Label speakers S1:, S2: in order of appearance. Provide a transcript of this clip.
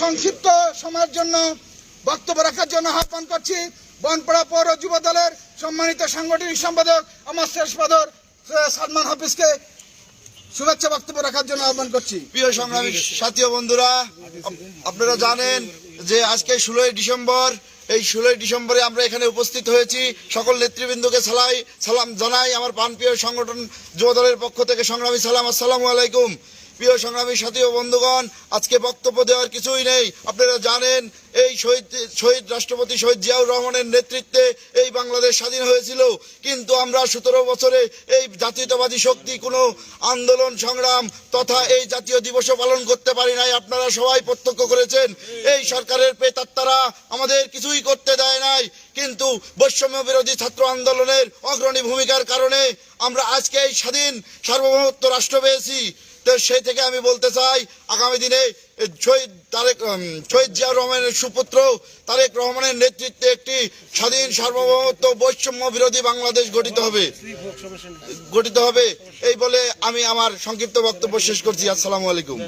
S1: সংক্ষিপ্ত সময়ের জন্য বক্তব্য রাখার জন্য আহ্বান করছি। বনপাড়া পৌর যুব দলের সম্মানিত সাংগঠনিক সম্পাদক, আমার শেষ পাদর সালমান হাফিজকে শুভেচ্ছা বক্তব্য রাখার জন্য আহ্বান করছি।
S2: প্রিয় সংগ্রামী সাথী বন্ধুরা, আপনারা জানেন যে আজকে ষোলোই ডিসেম্বর, এই ষোলোই ডিসেম্বরে আমরা এখানে উপস্থিত হয়েছি। সকল নেতৃবৃন্দকে সালাই, সালাম জানাই। আমার প্রাণপ্রিয় সংগঠন যুব দলের পক্ষ থেকে সংগ্রামী সালাম, আসসালামু আলাইকুম। প্রিয় সংগ্রামী সাথী ও বন্ধুগণ, আজকে বক্তব্য দেওয়ার কিছুই নেই। আপনারা জানেন, এই শহীদ শহীদ রাষ্ট্রপতি শহীদ জিয়াউর রহমানের নেতৃত্বে এই বাংলাদেশ স্বাধীন হয়েছিল। কিন্তু আমরা সতেরো বছরে এই জাতীয়তাবাদী শক্তি কোনো আন্দোলন, সংগ্রাম তথা এই জাতীয় দিবসও পালন করতে পারি নাই। আপনারা সবাই প্রত্যক্ষ করেছেন, এই সরকারের পেতাত্তারা আমাদের কিছুই করতে দেয় নাই। কিন্তু বৈষম্য বিরোধী ছাত্র আন্দোলনের অগ্রণী ভূমিকার কারণে আমরা আজকে এই স্বাধীন সার্বভৌমত্ব রাষ্ট্র পেয়েছি। তো সেই থেকে আমি বলতে চাই, আগামী দিনে শহীদ তারেক শহীদ জিয়া রহমানের সুপুত্র তারেক রহমানের নেতৃত্বে একটি স্বাধীন সার্বভৌমত্ব বৈষম্য বিরোধী বাংলাদেশ গঠিত হবে। গঠিত হবে। এই বলে আমি আমার সংক্ষিপ্ত বক্তব্য শেষ করছি। আসসালামু আলাইকুম।